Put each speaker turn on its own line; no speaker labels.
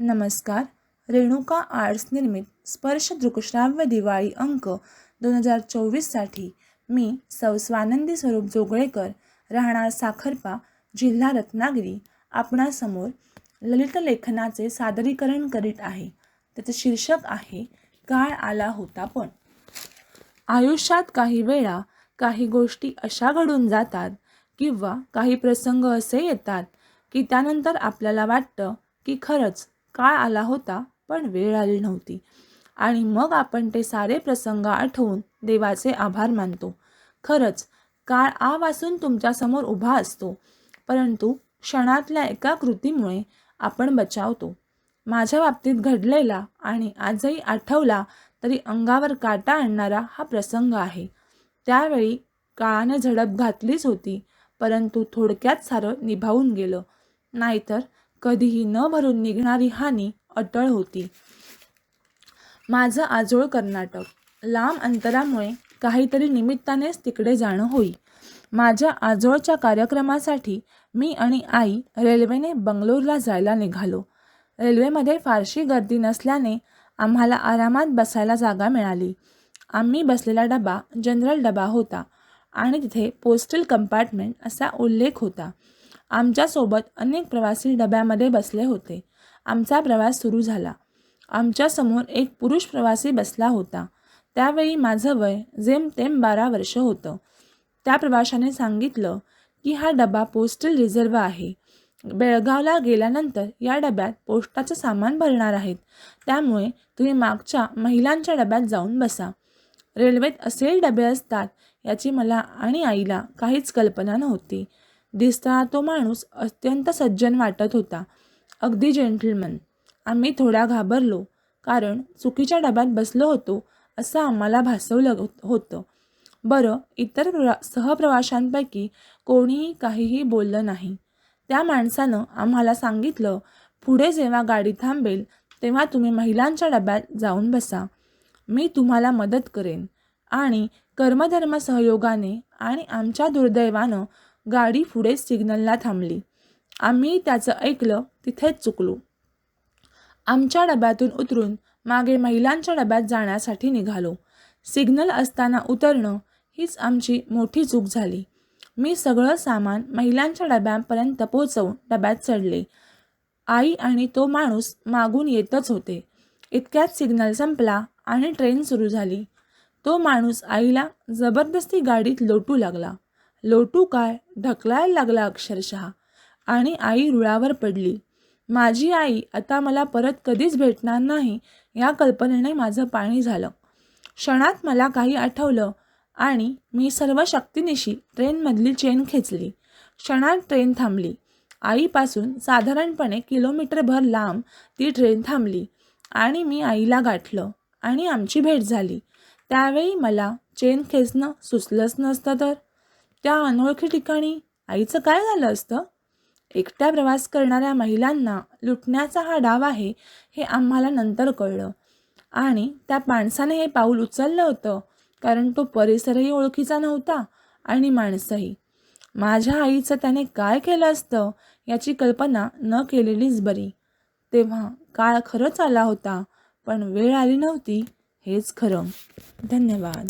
नमस्कार. रेणुका आर्ट्स निर्मित स्पर्श दृकश्राव्य दिवाळी अंक दोन हजार चोवीससाठी मी सौ स्वानंदी स्वरूप जोगळेकर राहणार साखरपा जिल्हा रत्नागिरी. आपणासमोर ललित लेखनाचे सादरीकरण करीत आहे. त्याचे शीर्षक आहे काळ आला होता पण. आयुष्यात काही वेळा काही गोष्टी अशा घडून जातात किंवा काही प्रसंग असे येतात की त्यानंतर आपल्याला वाटतं की खरंच काळ आला होता पण वेळ आली नव्हती. आणि मग आपण ते सारे प्रसंग आठवून देवाचे आभार मानतो. खरंच काळ आवासून तुमच्यासमोर उभा असतो परंतु क्षणातल्या एका कृतीमुळे आपण बचावतो. माझ्या बाबतीत घडलेला आणि आजही आठवला तरी अंगावर काटा आणणारा हा प्रसंग आहे. त्यावेळी काळाने झडप घातलीच होती परंतु थोडक्यात सारं निभावून गेलं. नाहीतर कधीही न भरून निघणारी हानी अटळ होती. माझं आजोळ कर्नाटक. लांब अंतरामुळे काहीतरी निमित्तानेच तिकडे जाणं होई. माझ्या आजोळच्या कार्यक्रमासाठी मी आणि आई रेल्वेने बंगलोरला जायला निघालो. रेल्वेमध्ये फारशी गर्दी नसल्याने आम्हाला आरामात बसायला जागा मिळाली. आम्ही बसलेला डबा जनरल डबा होता आणि तिथे पोस्टल कंपार्टमेंट असा उल्लेख होता. आमच्यासोबत अनेक प्रवासी डब्यामध्ये बसले होते. आमचा प्रवास सुरू झाला. आमच्यासमोर एक पुरुष प्रवासी बसला होता. त्यावेळी माझं वय जेमतेम बारा वर्ष होतं. त्या प्रवाशाने सांगितलं की हा डबा पोस्टल रिझर्व आहे. बेळगावला गेल्यानंतर या डब्यात पोस्टाचं सामान भरणार आहेत. त्यामुळे तुम्ही मागच्या महिलांच्या डब्यात जाऊन बसा. रेल्वेत असेल डबे असतात याची मला आणि आईला काहीच कल्पना नव्हती. दिसताना तो माणूस अत्यंत सज्जन वाटत होता. अगदी जेंटलमन आम्ही थोडा घाबरलो कारण चुकीच्या डब्यात बसलो होतो असं आम्हाला भासवलं हो-, होतं. बरं इतर प्रवा सहप्रवाशांपैकी कोणीही काहीही बोललं नाही. त्या माणसानं आम्हाला सांगितलं पुढे जेव्हा गाडी थांबेल तेव्हा तुम्ही महिलांच्या डब्यात जाऊन बसा. मी तुम्हाला मदत करेन. आणि कर्मधर्म सहयोगाने आणि आमच्या दुर्दैवानं गाडी पुढे सिग्नलला थांबली. आम्ही त्याचं ऐकलं तिथेच चुकलो. आमच्या डब्यातून उतरून मागे महिलांच्या डब्यात जाण्यासाठी निघालो. सिग्नल असताना उतरणं हीच आमची मोठी चूक झाली. मी सगळं सामान महिलांच्या डब्यांपर्यंत पोचवून डब्यात चढले. आई आणि तो माणूस मागून येतच होते. इतक्यात सिग्नल संपला आणि ट्रेन सुरू झाली. तो माणूस आईला जबरदस्ती गाडीत लोटू लागला. लोटू काय ढकलायला लागला अक्षरशः. आणि आई रुळावर पडली. माझी आई आता मला परत कधीच भेटणार नाही. या कल्पनेने माझं पाणी झालं. क्षणात मला काही आठवलं आणि मी सर्व शक्तीनिशी ट्रेनमधली चेन खेचली. क्षणात ट्रेन थांबली. आईपासून साधारणपणे किलोमीटरभर लांब ती ट्रेन थांबली आणि मी आईला गाठलं आणि आमची भेट झाली. त्यावेळी मला चेन खेचणं सुचलंच नसतं तर? त्या अनोळखी ठिकाणी आईचं काय झालं असतं? एकट्या प्रवास करणाऱ्या महिलांना लुटण्याचा हा डाव आहे हे आम्हाला नंतर कळलं. आणि त्या माणसाने हे पाऊल उचललं होतं कारण तो परिसरही ओळखीचा नव्हता आणि माणसंही. माझ्या आईचं त्याने काय केलं असतं याची कल्पना न केलेलीच बरी. तेव्हा काळ खरंच आला होता पण वेळ आली नव्हती हेच खरं. धन्यवाद.